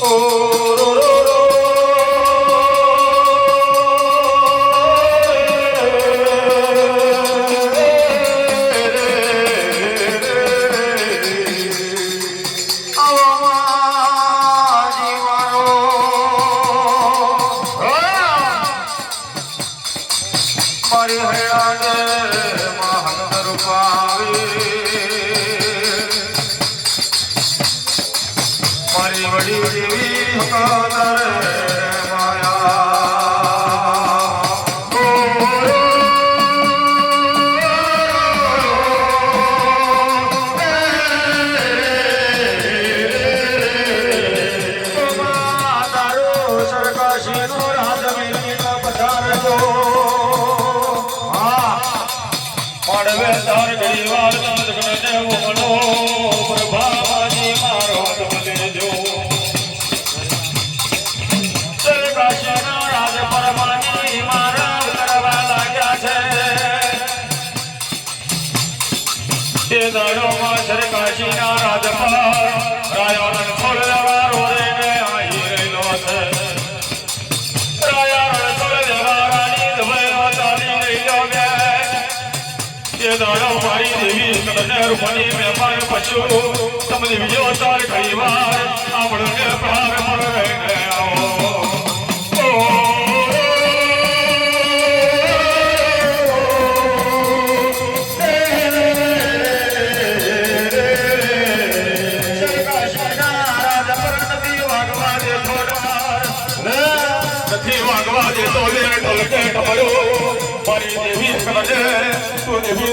મારી પડવે તાર ઘડીવાર નંદ ગણને મોનો. દાડોમાં સરકાશીના રાજપાલ. રાયાનંદ ખોલવા રોરે આવી રહેલો છે રાયાનંદ ખોલવા રાની દબાયો ચાલી રહેલો બે તે દાડો મારી દેવી કદને રૂપની મહેમાન તમને બીજો તાર કઈ વાર આપણને પ્રાર આવો નથી વાગવા દેતો લે ઢોલકે ઢમડો મારી દેવી કદને તું દેવી.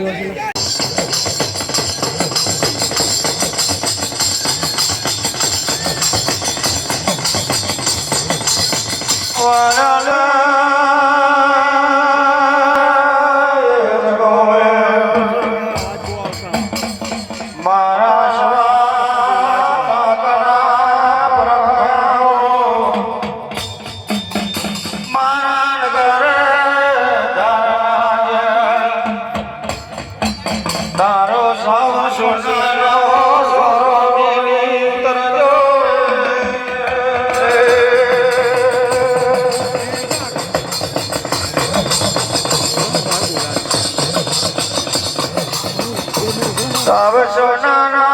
દિવસ What a love. સાવ સોનાના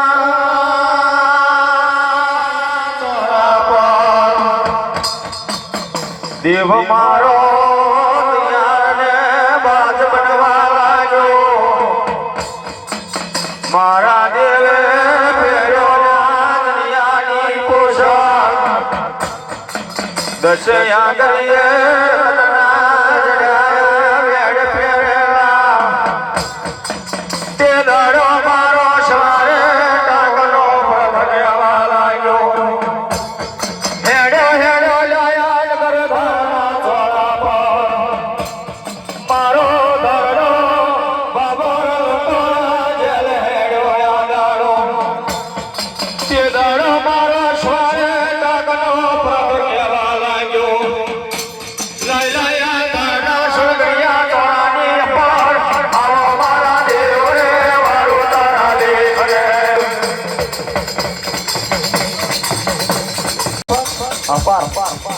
દેવ મારો બાજ બનવા લાગ્યો. મારા દેવે દશયા ગળીએ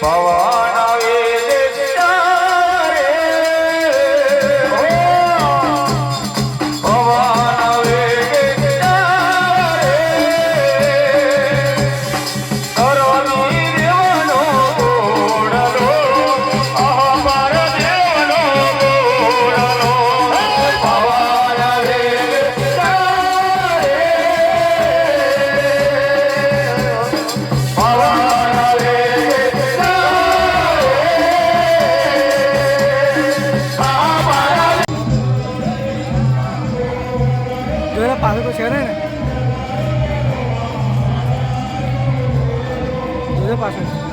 falar. જોઈને પાસે તો છે ને જોજે પાસે